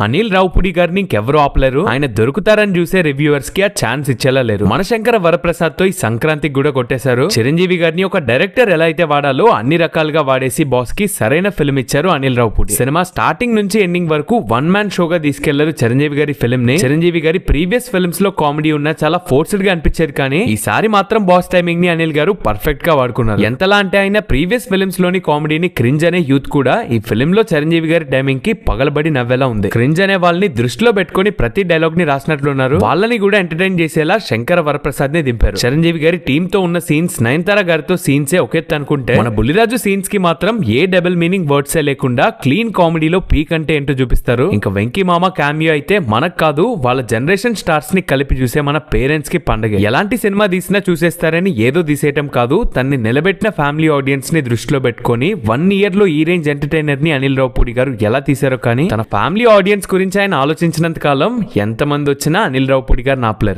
అనిల్ రావుపుడి గారిని ఇంకెవరు ఆపలేరు? ఆయన దొరుకుతారని చూసే రివ్యూవర్స్కి ఆ ఛాన్స్ ఇచ్చేలా లేరు. మనశంకర వరప్రసాద్తో ఈ సంక్రాంతికి కూడా కొట్టేశారు. చిరంజీవి గారిని ఒక డైరెక్టర్ ఎలా అయితే వాడాలో అన్ని రకాలుగా వాడేసి బాస్కి సరైన ఫిల్మ్ ఇచ్చారు అనిల్ రావుపుడి సినిమా స్టార్టింగ్ నుంచి ఎండింగ్ వరకు వన్ మ్యాన్ షోగా తీసుకెళ్ళారు చిరంజీవి గారి ఫిల్మ్ని చిరంజీవి గారి ప్రీవియస్ ఫిల్మ్స్లో కామెడీ ఉన్న చాలా ఫోర్స్డ్గా అనిపించేది కానీ ఈసారి మాత్రం బాస్ టైమింగ్ని అనిల్ గారు పర్ఫెక్ట్గా వాడుకున్నారు. ఎంతలా అంటే ఆయన ప్రీవియస్ ఫిల్మ్స్లోని కామెడీని క్రింజ్ అనే యూత్ కూడా ఈ ఫిల్మ్లో చిరంజీవి గారి డైమింగ్కి పగలబడి నవ్వేలా ఉంది. క్రింజ్ అనే వాళ్ళని దృష్టిలో పెట్టుకొని ప్రతి డైలాగ్ని రాసినట్లున్నారు. వాళ్ళని కూడా ఎంటర్టైన్ చేసేలా శంకర వరప్రసాద్ని దింపారు. చిరంజీవి గారి టీమ్తో ఉన్న సీన్స్ నయనతార గారితో సీన్స్ ఏ ఒకే అనుకుంటే మన బుల్లిరాజు సీన్స్కి మాత్రం ఏ డబుల్ మీనింగ్ వర్డ్స్ లేకుండా క్లీన్ కామెడీలో పీక్ అంటే ఏంటో చూపిస్తారు. ఇంకా వెంకీ మామ క్యామియో అయితే మనకు కాదు వాళ్ళ జనరేషన్ స్టార్స్ని కలిపి చూసే మన పేరెంట్స్కి పండగ. ఎలాంటి సినిమా తీసినా చూసేస్తారని ఏదో తీసేయటం కాదు తన్ని నిలబెట్టిన ఫ్యామిలీ ఆడియన్స్ని దృష్టిలో పెట్టుకొని వన్ ఇయర్లో ఈ రేంజ్ ఎంటర్టైనర్ని అనిల్ రావుపూడి గారు ఎలా తీశారో కానీ తన ఫ్యామిలీ ఆడియన్స్ గురించి ఆయన ఆలోచించినంత కాలం ఎంతమంది వచ్చినా అనిల్ రావుపూడి గారు నాపలేరు.